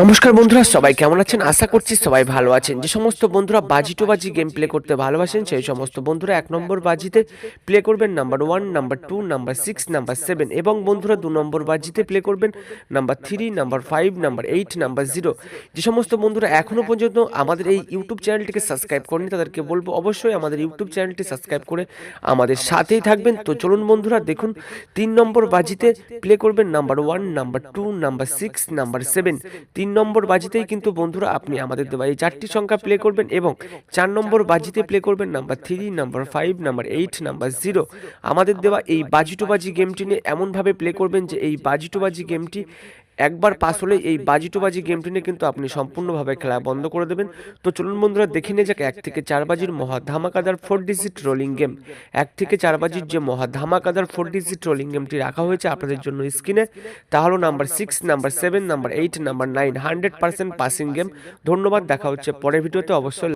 নমস্কার বন্ধুরা, সবাই কেমন আছেন? আশা করছি সবাই ভালো আছেন। যে সমস্ত বন্ধুরা বাজি টু বাজি গেম প্লে করতে ভালোবাসেন, সেই সমস্ত বন্ধুরা এক নম্বর বাজিতে প্লে করবেন number one number two number six number seven এবং বন্ধুরা দু নম্বর বাজিতে প্লে করবেন number three number five number eight number zero যে সমস্ত বন্ধুরা এখনও পর্যন্ত আমাদের এই ইউটিউব চ্যানেলটিকে সাবস্ক্রাইব করেনি, তাদেরকে বলব অবশ্যই আমাদের ইউটিউব চ্যানেলটি সাবস্ক্রাইব করে আমাদের সাথেই থাকবেন। তো চলুন বন্ধুরা, দেখুন, তিন নম্বর বাজিতে প্লে করবেন number one number two number six number seven তিন নম্বর বাজিতেই কিন্তু বন্ধুরা আপনি আমাদের দেওয়া এই চারটি সংখ্যা প্লে করবেন এবং চার নম্বর বাজিতে প্লে করবেন number three number five number eight number zero আমাদের দেওয়া এই বাজি টু বাজি গেমটি নিয়ে এমনভাবে প্লে করবেন যে এই বাজি টু বাজি গেমটি একবার পাস হলে এই বাজি টু বাজি গেমটি নিয়ে কিন্তু আপনি সম্পূর্ণভাবে খেলা বন্ধ করে দেবেন। তো চলুন বন্ধুরা দেখে নিয়ে যাক এক থেকে চার বাজির মহা ধামাকাদার ফোর ডিজিট রোলিং গেম এক থেকে চার বাজির যে মহা ধামাকাদার ফোর ডিজিট রোলিং গেমটি রাখা হয়েছে আপনাদের জন্য স্ক্রিনে। তা হলো number six number seven number eight number nine hundred percent passing game ধন্যবাদ দেখা হচ্ছে পরের ভিডিওতে। অবশ্যই